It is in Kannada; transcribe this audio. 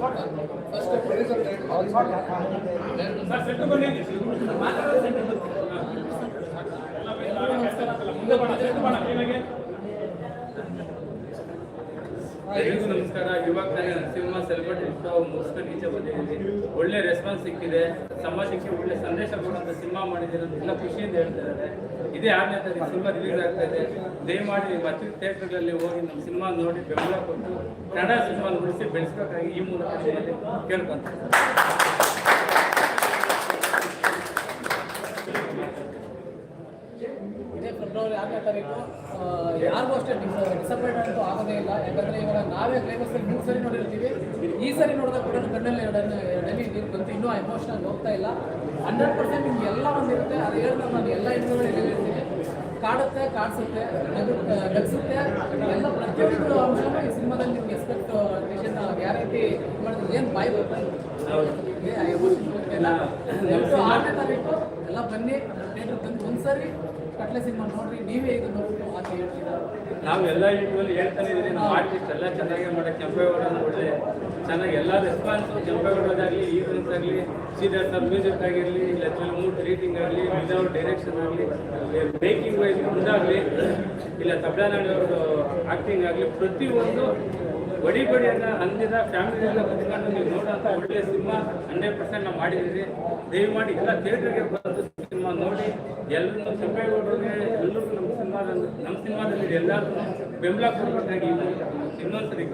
ಸರ್ ಎಲ್ರಿಗೂ ನಮಸ್ಕಾರ. ಇವಾಗ ತಾನೇ ನರಸಿಂಹ ಸೆಲೆಬ್ರಿಟಿ ಉತ್ಸವ ಮುಗಿಸ್ಕೊಂಡು ಈಚೆ ಒಳ್ಳೆ ರೆಸ್ಪಾನ್ಸ್ ಸಿಕ್ಕಿದೆ. ಸಮಾಜಕ್ಕೆ ಒಳ್ಳೆ ಸಂದೇಶ ಕೊಡುವಂತ ಸಿನಿಮಾ ಮಾಡಿದ್ದೀರ ಎಲ್ಲ ಖುಷಿಯಿಂದ ಹೇಳ್ತಾ ಇದೇ ಆರನೇ ತಾರೀಕು ಸಿನಿಮಾ ರಿಲೀಸ್ ಆಗ್ತಾ ಇದೆ. ದಯಮಾಡಿ ಮತ್ತೆ ಥಿಯೇಟರ್ಗಳಲ್ಲಿ ಹೋಗಿ ನಮ್ಮ ಸಿನಿಮಾ ನೋಡಿ ಬೆಂಬಲ ಕೊಟ್ಟು ಕನ್ನಡ ಸಿನಿಮಾ ಉಳಿಸಿ ಬೆಳೆಸಬೇಕಾಗಿ ಈ ಮೂಲಕ ಕೇಳ್ಕೊಂತ ಇದೇ ಫೆಬ್ರವರಿ ಆರನೇ ತಾರೀಕು ಯಾರಿಗೂ ಅಷ್ಟೇ ಡಿಸಪಾಯಿಂಟ್ ಅಂತೂ ಆಗೋದೇ ಇಲ್ಲ. ಯಾಕಂದ್ರೆ ಇವಾಗ ನಾವೇ ಕ್ಲೈಮಕ್ಸಲ್ಲಿ ಮೂರು ಸರಿ ನೋಡಿರ್ತೀವಿ. ಈ ಸರಿ ನೋಡಿದಾಗ ಕೂಡ ಕಣ್ಣಲ್ಲಿ ಎರಡನೇ ನೀರು ಬಂತು. ಇನ್ನೂ ಎಮೋಷನಲ್ ಹೋಗ್ತಾ ಇಲ್ಲ. ಹಂಡ್ರೆಡ್ ಪರ್ಸೆಂಟ್ ನಿಮ್ಗೆ ಎಲ್ಲ ಒಂದಿರುತ್ತೆ ಅದು ಹೇಳಿದ್ರೆ ನಾನು ಎಲ್ಲ ಇಂಟರ್ವ್ಯೂಗಳು ಹೇಳಿರ್ತೀನಿ. ಕಾಡುತ್ತೆ ಕಾಡಿಸುತ್ತೆ ನಗಿಸುತ್ತೆ. ಎಲ್ಲ ಪ್ರತಿಯೊಂದು ಅಂಶನೂ ಈ ಸಿನಿಮಾದಲ್ಲಿ ನಿಮ್ಗೆ ಎಕ್ಸ್ಪೆಕ್ಟ್ ಗ್ಯಾರಂಟಿ ಮಾಡಿದ್ರೆ ಏನು ಬಾಯ್ ಬರ್ತಾ ಎಲ್ಲ ಬನ್ನಿ. ಒಂದ್ಸರಿ ಕಟ್ಲೆ ಸಿನಿಮಾ ನೋಡ್ರಿ. ನೀವೇ ಇದು ನೋಡ್ಬಿಟ್ಟು ಮಾತು ಹೇಳ್ತೀರಾ? ನಾವು ಎಲ್ಲ ಇಂಟರ್ವ್ಯೂಲಿ ಹೇಳ್ತಾನೆ ಇದೀವಿ ನಮ್ಮ ಆರ್ಟಿಸ್ಟ್ ಎಲ್ಲ ಚೆನ್ನಾಗಿ ಮಾಡೋ ಕೆಂಪೇಗೌಡ ಒಳ್ಳೆ ಚೆನ್ನಾಗಿ ಎಲ್ಲ ರೆಸ್ಪಾನ್ಸ್ ಕೆಂಪೇಗೌಡದಾಗಲಿ ಈವೆಂಟ್ಸ್ ಆಗಲಿ ಸೀದಾ ಸರ್ ಮ್ಯೂಸಿಕ್ ಆಗಿರಲಿ ಇಲ್ಲ ಮೂಡ್ ರೀಟಿಂಗ್ ಆಗಲಿ ವಿದೌಟ್ ಡೈರೆಕ್ಷನ್ ಆಗಲಿ ಮೇಕಿಂಗ್ ವೈಸ್ ಮುಂದಾಗಲಿ ಇಲ್ಲ ತಬ್ಲಾನಾಡಿ ಅವ್ರದ್ದು ಆಕ್ಟಿಂಗ್ ಆಗಲಿ ಪ್ರತಿಯೊಂದು ಬಡಿ ಬಡಿ ಅಂತ ಅಂದಿದ ಫ್ಯಾಮಿಲಿಯೆಲ್ಲ ಕುತ್ಕೊಂಡು ನೀವು ನೋಡೋಂಥ ಒಳ್ಳೆ ಸಿನಿಮಾ ಹಂಡ್ರೆಡ್ ಪರ್ಸೆಂಟ್ ನಾವು ಮಾಡಿದ್ದೀವಿ. ದಯಮಾಡಿ ಎಲ್ಲ ಥಿಯೇಟರ್ಗೆ ಬಂದು ಸಿನಿಮಾ ನೋಡಿ, ಎಲ್ಲರೂ ಕೆಂಪೇಗೌಡರಿಗೆ ಎಲ್ಲರೂ ನಮ್ಮ ಸಿನಿಮಾದಲ್ಲಿ ನಮ್ಮ ಸಿನಿಮಾದಲ್ಲಿ ಎಲ್ಲರೂ ಬೆಂಬಲ ಕೊಡಬೇಕಾಗಿ ಇನ್ನೊಂದ್ಸರಿ